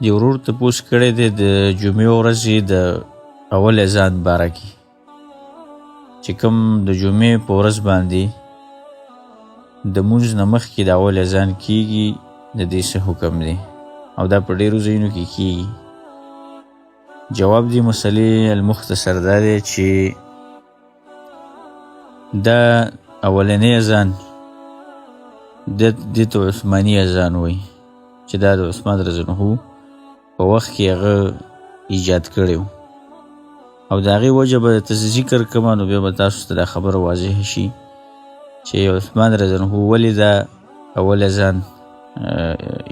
دی ورور تپوس کړی دی د جمعې ورځې د اول اذان باره کې چې کوم د جمعې په ورځ باندې د مونځ نه مخکې د اول اذان کیږي د دې څه حکم دی؟ او دا په ډیرو ځایونو کې کیږي. جواب دی مسلې المختصر دا دی چې دا اولنی اذان د دې ته عثماني اذان وایي چې دا د عثمان رضی الله په وخت کې هغه ایجاد کړی او د هغې وجه به ته ذکر کومه نو بیا به تاسو ته دا خبره واضح شي چې عثمان الله ولې دا اول اذان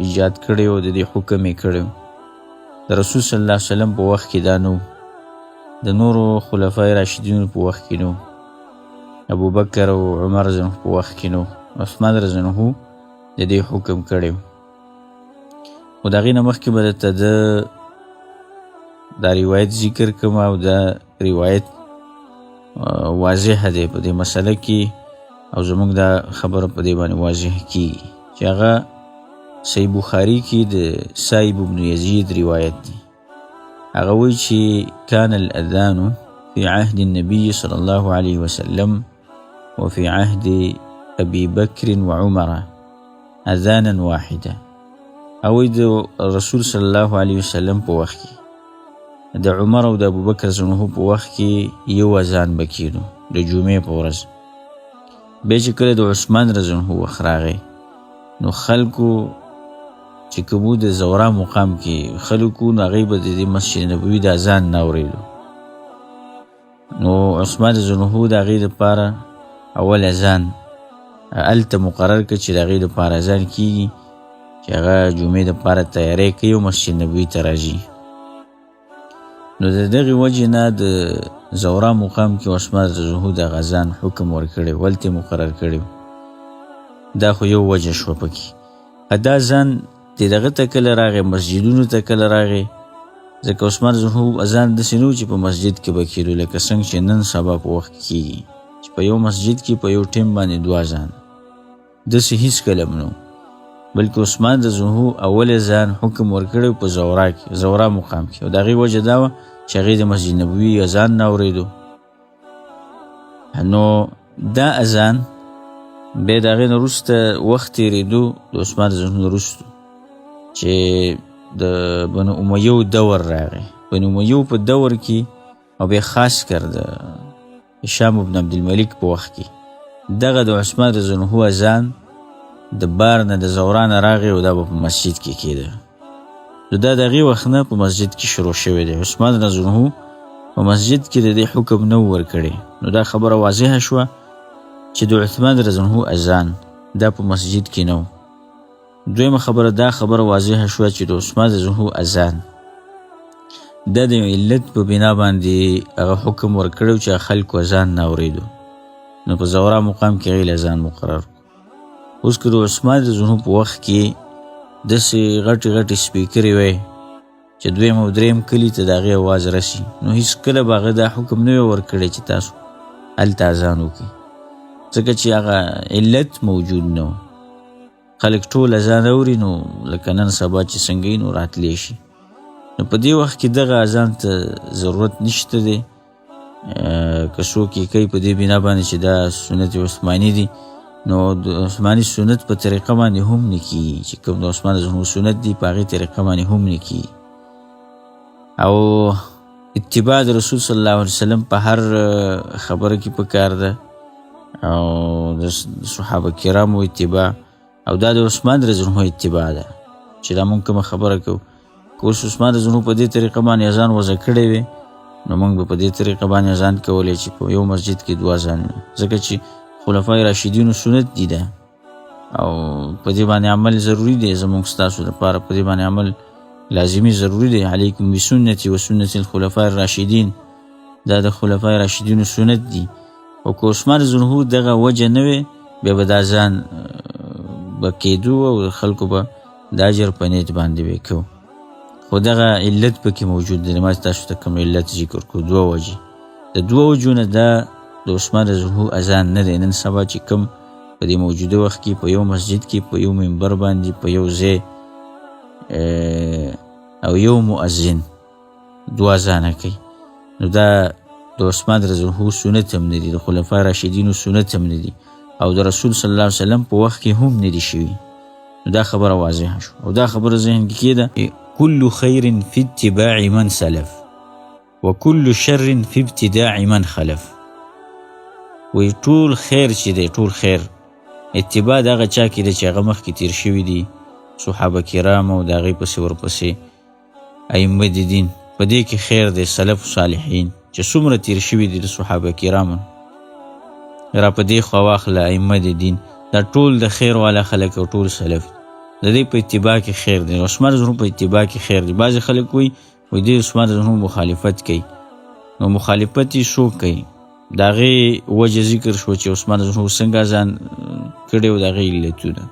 ایجاد کړی او د دې حکم یې کړی د رسول صلی الله علیه وسلم په وخت کې دا نو د نورو خلفای راشدینو په وخت کې نو ابو بکر او عمر الله په وخت کې نو عثمان الله د دې حکم کړی أو د هغې نه مخکې به درته د دا روایت ذکر کوم أو دا روایت واضح دی په دې مسله کې أو زموږ دا خبره په دې باندې واضح کیږي. چې هغه صحیح بخاری کې د سایب ابن یزید روایت دی. هغه وایي چې کان الأذان في عهد النبي صلى الله عليه وسلم وفي عهد أبي بكر وعمر أذانا واحدا. او د رسول صلی الله علیه وسلم په وخت کې. د عمر او د ابوبکر زنه په وخت کې یو اذان بکینو د جمعې په ورځ. به چې کله د عثمان الله وخت راغی نو خلکو چې کومو د زورا مقام کې خلکو نغې به د مسجد نبوي د اذان نه اورېدو. نو عثمان الله د هغې لپاره اول اذان الته مقرر کړ چې د هغې لپاره اذان کیږي چې هغه جمعې دپاره تیاری کوي او مسجد نبوي ته راځي. نو د دغې وجې نه د زورا مقام کې عثمان رضی د غزان حکم ورکړی ولته مقرر کړی دا خو یو وجه شوه پکې. ادا ځان د دغه ته کله راغی مسجدونو ته کله راغی؟ ځکه عثمان رضی اذان داسې نه چې په مسجد کې به کېدو لکه څنګه چې نن سبا په وخت کېږي. چې په یو مسجد کې په یو ټیم باندې دوه ځان. داسې هیڅ کله نه بلکې عثمان د زهو اول ځان حکم ورکړی په زورا کې زورا مقام کې. او د هغې وجه دا وه چې هغې د مسجد نبوي اذان نه اورېدو. نو دا اذان بیا د هغې نه وروسته وخت تېرېدو د عثمان د زهو نه وروستو چې د بنو امیو دور راغی. بنو امیو په دور کې او بیا خاص کر د هشام بن عبدالملک په وخت کې. دغه د عثمان رضی الله اذان د بار نه د زوران راغی او دا په مسجد کې کېده. نو دا دغه وخت نه په مسجد کې شروع شوی دی. عثمان رضی الله په مسجد کې د دې حکم نو ور کړی نو دا خبره واضحه شوه چې د عثمان رضی الله اذان دا په مسجد کې نو دویمه خبره دا خبره واضحه شوه چې د عثمان رضی الله اذان. د علت په بنا باندې هغه حکم ورکړو چې خلکو اذان نه اوریدو نو په زورا مقام کې غیل اذان مقرر اوس که د عثمان د زنو په وخت کې داسې غټې غټې سپیکرې وی چې دویم او دریم کلي ته د هغې اواز رسي. نو هیڅ کله به هغه دا حکم نه وی ورکړی چې تاسو هلته اذان وکړي ځکه چې هغه علت موجود نه خلک ټول اذان اوري نو لکه نن سبا چې څنګه نو راتلی شي. نو په دې وخت کې دغه اذان ته ضرورت نشته دی. که څوک یې کوي په دې بنا باندې چې دا سنت عثماني دي نو د عثماني سنت په طریقه باندې هم نکی چې کوم د عثمان زنو سنت دی په هغې طریقه باندې هم نکی او اتباع د رسول صلی الله علیه وسلم په هر خبره کې پکار ده. او د صحابه کرامو اتباع. او دا د عثمان رضی الله اتباع ده. چې دا مونږ کوم خبره کوو. که اوس عثمان رضی الله په دې طریقه باندې اذان وضع کړی وي نو مونږ په دې طریقه باندې اذان کولی چې په یو مسجد کې دوه اذان ځکه چې خلفای راشدینو سنت دي ده او په دې باندې عمل ضروری دی زموږ ستاسو لپاره په دې باندې عمل لازمی ضروری دی. علیکم بسنتي و سنت الخلفاء الراشدین. دا د خلفای راشدینو سنت دي او که عثمان زنهو دغه وجه نه وي بیا به دا ځان به کېدو او خلکو به دا اجر په نیت باندې به کوو خو دغه علت پکې موجود دی. ما تاسو ته کوم علت ذکر کو دوه وجې. د دوه وجو نه دا د عثمان رضی اذان نه دی. نن سبا چې کوم په دې موجوده وخت کې په یو مسجد کې په یو منبر باندې په یو ځای او یو مؤذن دوه ځانه کوي. نو دا د عثمان الله سنت هم نه دي د خلفای راشدینو سنت هم نه دي او د رسول صلی الله علیه وسلم په وخت کې هم نه دي شوي نو دا خبره واضحه شو او دا خبره ذهن کې کېده کل خیر فی اتباع من سلف وکل شر فی ابتداع من خلف وی ټول خیر چې دی ټول خیر. اتباع دغه چا کې دی چې هغه مخکې تیر شوي دي. صحابه کرام او د هغې پسې ورپسې. ائمه د دین په دې کې خیر دی سلف صالحین چې څومره تیر شوي دي د صحابه کرامو. را په دې خوا واخله ائمه د دین. دا ټول د خیر والا خلک او ټول سلف. د دې په اتباع کې خیر دی. عثمان زهرو په اتباع کې خیر دی. بعضې خلک وایي وایي دې عثمان زهرو مخالفت کوي. نو مخالفت یې څوک کوي د هغې وجه ذکر شو چې عثمان زهرو څنګه ځان کړی و د هغې علتونه.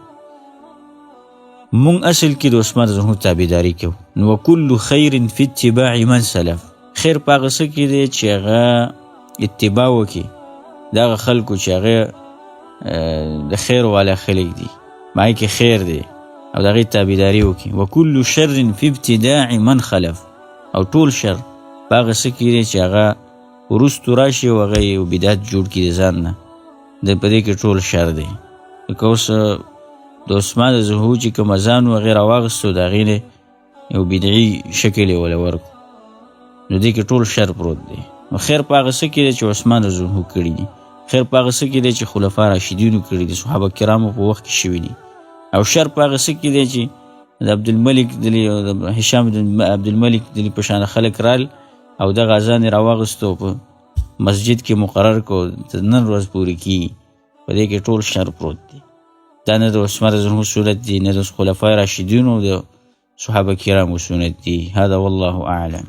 مونږ اصل کې د عثمان زهرو تابعداري کوو. نو وکل خیر فی اتباع من سلف. خیر په هغه څه کې دی چې هغه اتباع وکړي. دغه خلکو چې هغه د خیر والا خلک دي. مای کې خیر دی. او دغه تابعداري وکړي. وکل شر فی ابتداع من خلف. او ټول شر په هغه څه کې دی چې هغه وروستو راشي او هغه یو بدعت جوړ کړي د ځان نه. د په دې کې ټول شر دی. لکه اوس د عثمان زهو چې کوم ځان و غیر واغستو د هغې نه یو بدعي شکل یې وله ورکړو نو دې کې ټول شر پروت دی. نو خیر په هغه څه کې دی چې عثمان زهو کړي دي. خیر په هغه څه کې دی چې خلفا راشدینو کړي دي صحابه کرامو په وخت کې شوي دي. او شر په هغه څه کې دی چې د عبدالملک د هشام عبدالملک دلی په شان خلک رال او د غازان راوغستو په مسجد کې مقرر کو نن ورځ پوری کی په دې کې ټول شر پروت دی. دا نه د عثمان رضی الله سنت دي نه د خلفای راشدینو د صحابه کرامو سنت دي هذا والله اعلم